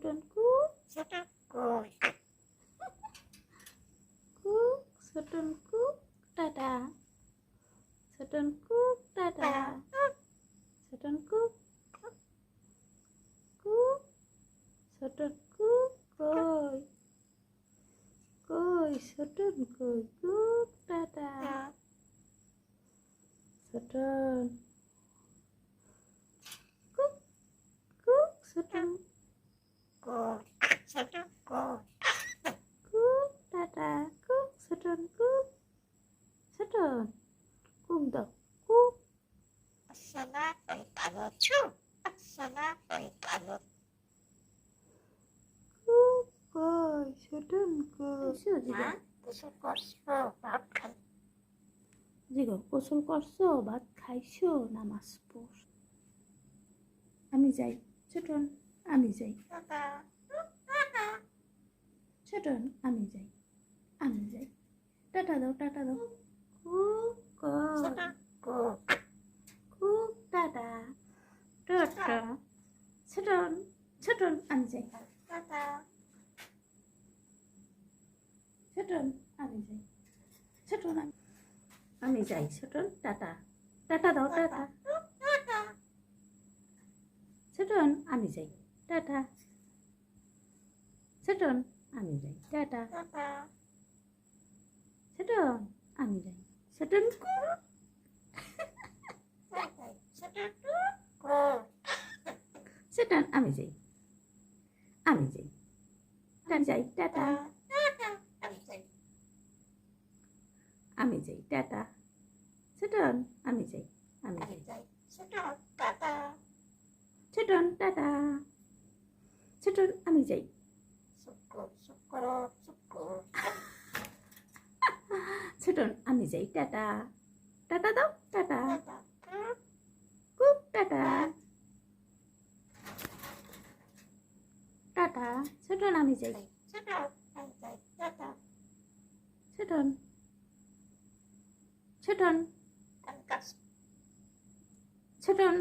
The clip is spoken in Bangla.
ছোটন কুক কুক ছোটন কুক টাটা ছোটন কুক টাটা ছোটন কুক কুক ছোটন কুক কই কই ছোটন কই কুক টাটা ছোটন কুক কুক ছোটন টাটা কুক ছোটন কুক ছোটন কুক দাও কুক কুক কই ছোটন কই জিগো গোসল করছ ভাত খাইছো আমি যাই ছোটন আমি যাই। ছোটন আমি যাই। আমি যাই। টাটা দাও টাটা দাও। কুক কই কুক টাটা। টাটা। ছোটন ছোটন, আমি যাই। ছোটন, আমি যাই। ছোটন আমি যাই, ছোটন, টাটা। টাটা দাও, টাটা। ছোটন, আমি যাই। টাটা। ছোটন, আমি যাই। টাটা। ছোটন আমি যাই ছোটন ছোটন আমি যাই আমি যাই টাটা যাই টাটা। আমি যাই টাটা। ছোটন আমি যাই আমি যাই ছোটন টাটা। ছোটন আমি যাই ছোটন, আমি যাই, টাটা। টাটা দাও, টাটা। কুক টাটা। টাটা। ছোটন, আমি যাই। ছোটন। ছোটন। ছোটন।